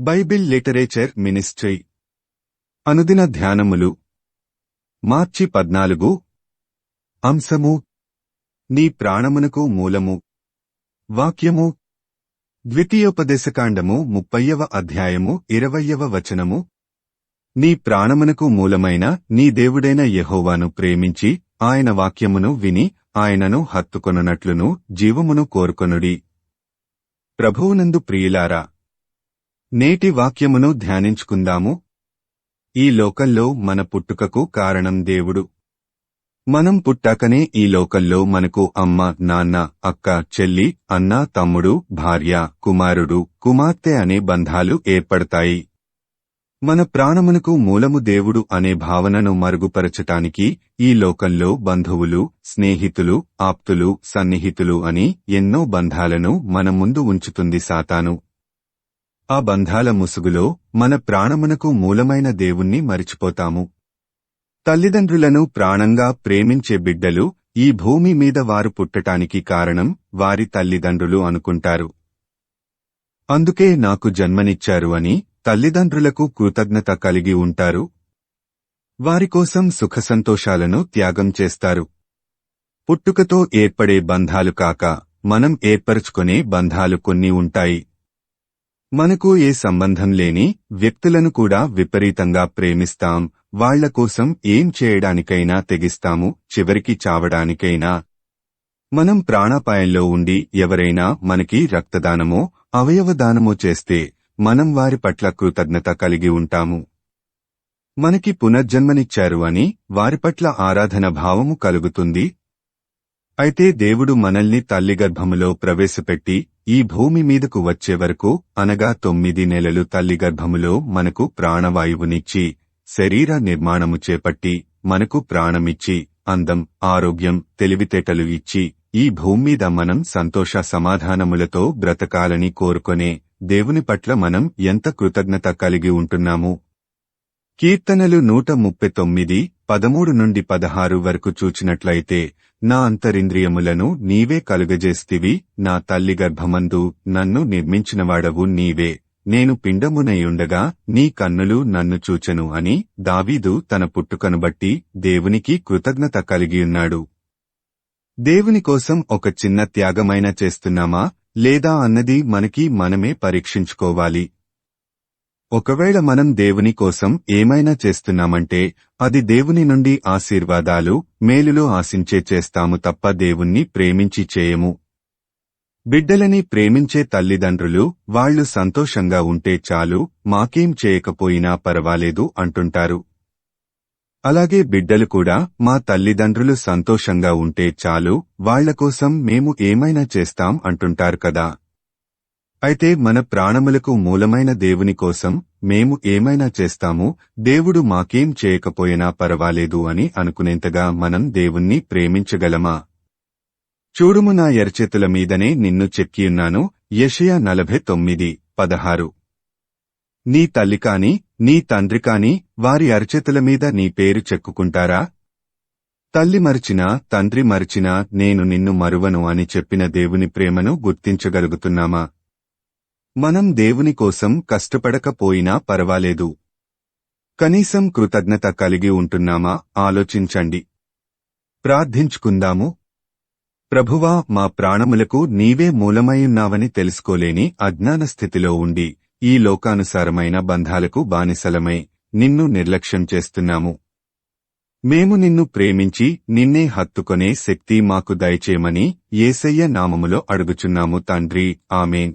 Bible literature ministry. అనుదిన ధ్యానములు. మార్చి పద్నాలుగు. అంశము. నీ ప్రాణమునకు మూలము. వాక్యము. ద్వితీయోపదేశకాండము ముప్పయ్యవ అధ్యాయము ఇరవయ్యవ వచనము. నీ ప్రాణమునకు మూలమైన నీ దేవుడైన యెహోవాను ప్రేమించి ఆయన వాక్యమును విని ఆయనను హత్తుకొనున్నట్లును జీవమును కోరుకొనుడి. ప్రభువునందు ప్రియులారా నేటి వాక్యమును ధ్యానించుకుందాము. ఈ లోకంలో మన పుట్టుకకు కారణం దేవుడు. మనం పుట్టాకనే ఈ లోకంలో మనకు అమ్మ నాన్న అక్క చెల్లి అన్న తమ్ముడు భార్య కుమారుడు కుమార్తె అనే బంధాలు ఏర్పడతాయి. మన ప్రాణమునకు మూలము దేవుడు అనే భావనను మరుగుపరచటానికి ఈ లోకంలో బంధువులు స్నేహితులు ఆప్తులు సన్నిహితులు అని ఎన్నో బంధాలను మన ముందు ఉంచుతుంది సాతాను. ఆ బంధాల ముసుగులో మన ప్రాణమునకు మూలమైన దేవుణ్ణి మరిచిపోతాము. తల్లిదండ్రులను ప్రాణంగా ప్రేమించే బిడ్డలు ఈ భూమి మీద వారు పుట్టటానికి కారణం వారి తల్లిదండ్రులు అనుకుంటారు. అందుకే నాకు జన్మనిచ్చారు అని తల్లిదండ్రులకు కృతజ్ఞత కలిగి ఉంటారు. వారికోసం సుఖసంతోషాలను త్యాగం చేస్తారు. పుట్టుకతో ఏర్పడే బంధాలు కాక మనం ఏర్పరుచుకునే బంధాలు కొన్ని ఉంటాయి. మనకు ఏ సంబంధం లేని వ్యక్తులను కూడా విపరీతంగా ప్రేమిస్తాం వాళ్ళ కోసం ఏం చేయడానికైనా తెగిస్తాము చివరికి చావడానికైనా. మనం ప్రాణాపాయంలో ఉండి ఎవరైనా మనకి రక్తదానమో అవయవదానమో చేస్తే మనం వారి పట్ల కృతజ్ఞత కలిగి ఉంటాము. మనకి పునర్జన్మనిచ్చారు అని వారి పట్ల ఆరాధన భావము కలుగుతుంది. అయితే దేవుడు మనల్ని తల్లి గర్భములో ప్రవేశపెట్టి ఈ భూమి మీదకు వచ్చే వరకు అనగా తొమ్మిది నెలలు తల్లి గర్భములో మనకు ప్రాణవాయువునిచ్చి శరీర నిర్మాణము చేపట్టి మనకు ప్రాణమిచ్చి అందం ఆరోగ్యం తెలివితేటలు ఇచ్చి ఈ భూమ్మీద మనం సంతోష సమాధానములతో బ్రతకాలని కోరుకొనే దేవుని పట్ల మనం ఎంత కృతజ్ఞత కలిగి ఉంటున్నాము? కీర్తనలు నూట ముప్పై తొమ్మిది పదమూడు నుండి పదహారు వరకు చూచినట్లయితే నా అంతరింద్రియములను నీవే కలుగజేస్తివి నా తల్లి గర్భమందు నన్ను నిర్మించినవాడవు నీవే. నేను పిండమునయుండగా నీ కన్నులు నన్ను చూచెను అని దావీదు తన పుట్టుకను బట్టి దేవునికి కృతజ్ఞత కలిగియున్నాడు. దేవుని కోసం ఒక చిన్న త్యాగమైన చేస్తున్నామా? లేదా అన్నది మనకి మనమే పరీక్షించుకోవాలి. ఒకవేళ మనం దేవుని కోసం ఏమైనా చేస్తున్నామంటే అది దేవుని నుండి ఆశీర్వాదాలు మేలులో ఆశించే చేస్తాము తప్ప దేవుణ్ణి ప్రేమించి చేయము. బిడ్డలని ప్రేమించే తల్లిదండ్రులు వాళ్ళు సంతోషంగా ఉంటే చాలు మాకేం చేయకపోయినా పర్వాలేదు అంటుంటారు. అలాగే బిడ్డలు కూడా మా తల్లిదండ్రులు సంతోషంగా ఉంటే చాలు వాళ్ళ కోసం మేము ఏమైనా చేస్తాం అంటుంటారు కదా. అయితే మన ప్రాణములకు మూలమైన దేవుని కోసం మేము ఏమైనా చేస్తాము దేవుడు మాకేం చేయకపోయినా పర్వాలేదు అని అనుకునేంతగా మనం దేవుణ్ణి ప్రేమించగలమా? చూడుము నా ఎరచేతుల మీదనే నిన్ను చెక్కియున్నాను యషయ నలభై తొమ్మిది పదహారు. నీ తల్లి కాని నీ తండ్రి కాని వారి అరచేతుల మీద నీ పేరు చెక్కుకుంటారా? తల్లి మరిచినా తండ్రి మరిచినా నేను నిన్ను మరువను అని చెప్పిన దేవుని ప్రేమను గుర్తించగలుగుతున్నామా? మనం దేవుని కోసం కష్టపడకపోయినా పర్వాలేదు. కనీసం కృతజ్ఞత కలిగి ఉంటున్నామా? ఆలోచించండి. ప్రార్థించుకుందాము. ప్రభువా మా ప్రాణములకు నీవే మూలమైయున్నావని తెలుసుకోలేని అజ్ఞాన స్థితిలో ఉండి ఈ లోకానుసారమైన బంధాలకు బానిసలమై నిన్ను నిర్లక్ష్యం చేస్తున్నాము. మేము నిన్ను ప్రేమించి నిన్నే హత్తుకొనే శక్తి మాకు దయచేయమని ఏసయ్య నామములో అడుగుచున్నాము తండ్రి. ఆమెన్.